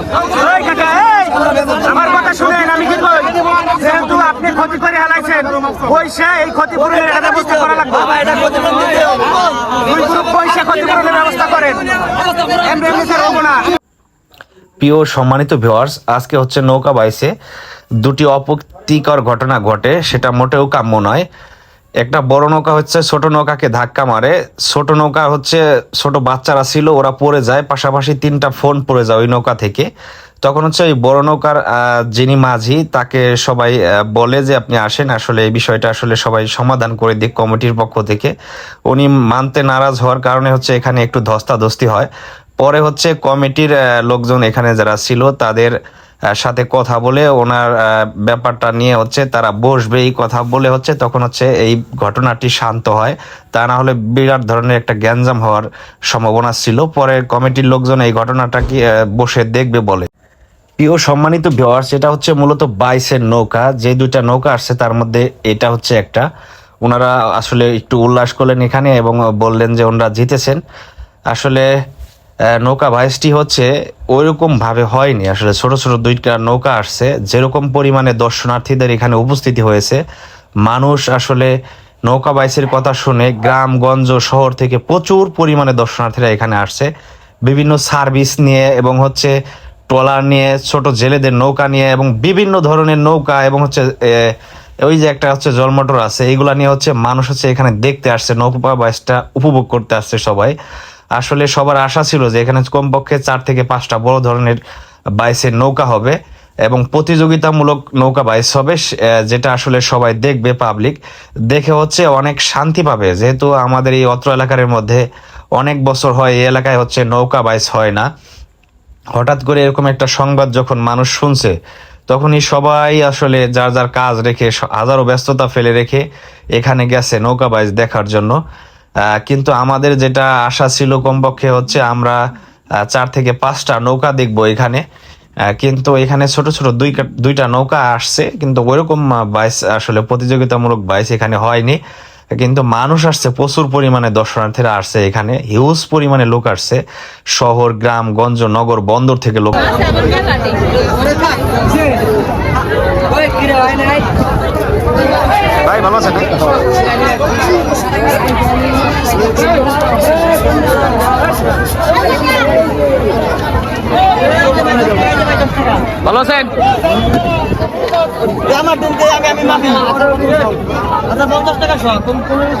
এই আমার কথা শুনেন আমি কি কই যেহেতু আপনি ক্ষতি করে হালাইছেন পয়সা এই ক্ষতিপূরণের একটা ব্যবস্থা করা লাগবে। পয়সা ক্ষতিপূরণের ব্যবস্থা করেন। এমনি এমনি না প্রিয় সম্মানিত ভিউয়ার্স আজকে হচ্ছে নৌকা বাইসে দুটি অপ্রীতিকর ঘটনা ঘটে সেটা মোটেও কাম্য নয়। একটা বড় নৌকা হচ্ছে, ছোট নৌকাকে ধাক্কা মারে। ছোট নৌকা হচ্ছে, ছোট বাচ্চারা ছিল, ওরা পড়ে যায়, পাশাপাশি তিনটা ফোন পড়ে যায় ওই নৌকা থেকে। তখন হচ্ছে ওই বড় নৌকার যিনি মাঝি, তাকে সবাই বলে যে আপনি আসেন, আসলে এই বিষয়টা আসলে সবাই সমাধান করে দিক কমিটির পক্ষ থেকে। উনি মানতে নারাজ হওয়ার কারণে হচ্ছে এখানে একটু ধস্তাধস্তি হয়। পরে হচ্ছে কমিটির লোকজন এখানে যারা ছিল, তাদের সাথে কথা বলে ওনার ব্যাপারটা নিয়ে হচ্ছে তারা বসবে এই কথা বলে হচ্ছে তখন হচ্ছে এই ঘটনাটি শান্ত হয়। তা না হলে বিরাট ধরনের একটা গ্যাঞ্জাম হওয়ার সম্ভাবনা ছিল। পরে কমিটির লোকজন এই ঘটনাটাকে আহ, বসে দেখবে বলে। প্রিয় সম্মানিত ভিওয়ার্স এটা হচ্ছে মূলত বাইসের নৌকা। যে দুইটা নৌকা আসছে তার মধ্যে এটা হচ্ছে একটা। ওনারা আসলে একটু উল্লাস করলেন এখানে এবং বললেন যে ওনারা জিতেছেন। আসলে নৌকা ভাইসটি হচ্ছে ওইরকম ভাবে হয়নি। আসলে ছোট ছোট দুইটা নৌকা আসছে। যেরকম পরিমাণে দর্শনার্থীদের এখানে উপস্থিতি হয়েছে, মানুষ আসলে নৌকা বাইসের কথা শুনে গ্রামগঞ্জ শহর থেকে প্রচুর পরিমাণে দর্শনার্থীরা এখানে আসছে। বিভিন্ন সার্ভিস নিয়ে এবং হচ্ছে ট্রলার নিয়ে, ছোট জেলেদের নৌকা নিয়ে এবং বিভিন্ন ধরনের নৌকা এবং হচ্ছে ওই যে একটা হচ্ছে জলমটর আছে এইগুলা নিয়ে হচ্ছে মানুষ হচ্ছে এখানে দেখতে আসছে। নৌকা বাইসটা উপভোগ করতে আসছে সবাই। আসলে সবার আশা ছিল যে এখানে কমপক্ষে চার থেকে পাঁচটা বড় ধরনের বাইসের নৌকা হবে এবং প্রতিযোগিতামূলক নৌকা বাইস হবে যেটা আসলে সবাই দেখবে পাবলিক দেখে হচ্ছে অনেক শান্তি পাবে, যেহেতু আমাদের এই অত্র এলাকার মধ্যে অনেক বছর হয় এই এলাকায় হচ্ছে নৌকা বাইস হয় না। হঠাৎ করে এরকম একটা সংবাদ যখন মানুষ শুনছে, তখনই সবাই আসলে যার যার কাজ রেখে, হাজারো ব্যস্ততা ফেলে রেখে এখানে গেছে নৌকা বাইজ দেখার জন্য। কিন্তু আমাদের যেটা আশা ছিল কমপক্ষে হচ্ছে আমরা চার থেকে পাঁচটা নৌকা দেখব এখানে। কিন্তু এখানে ছোট ছোট দুই দুইটা নৌকা আসছে, কিন্তু ওইরকম বাইস, আসলে প্রতিযোগিতামূলক বাইস এখানে হয়নি। কিন্তু মানুষ আসছে, প্রচুর পরিমাণে দর্শনার্থীরা আসছে এখানে হিউজ পরিমাণে লোক আসছে। শহর, গ্রাম, গঞ্জ, নগর, বন্দর থেকে লোক ভালো আছেন? আমার দিন আমি আমি মাফি আচ্ছা পঞ্চাশ টাকা শখ চল্লিশটা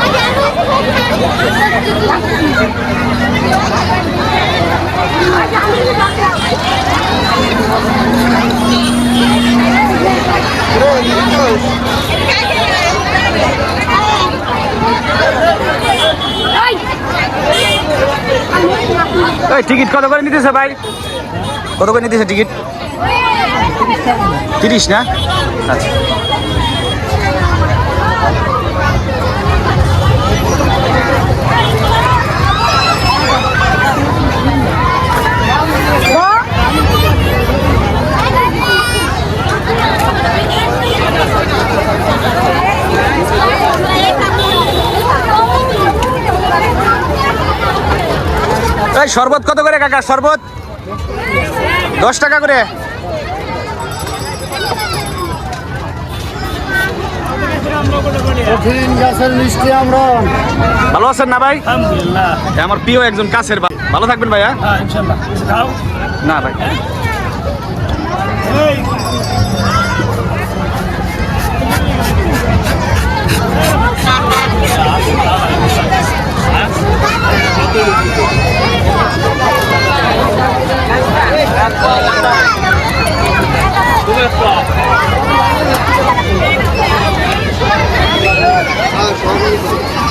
এই টিকিট কত করে নিতেছে ভাই? কত করে নিতেছে টিকিট? তিরিশ না? আচ্ছা। এই শরবত কত করে কাকা শরবত? দশ টাকা করে। মিষ্টি আমরা। ভালো আছেন না ভাই? আমার প্রিয় একজন কাছের ভাই ভালো থাকবেন ভাইয়া। হ্যাঁ না ভাই। crazy.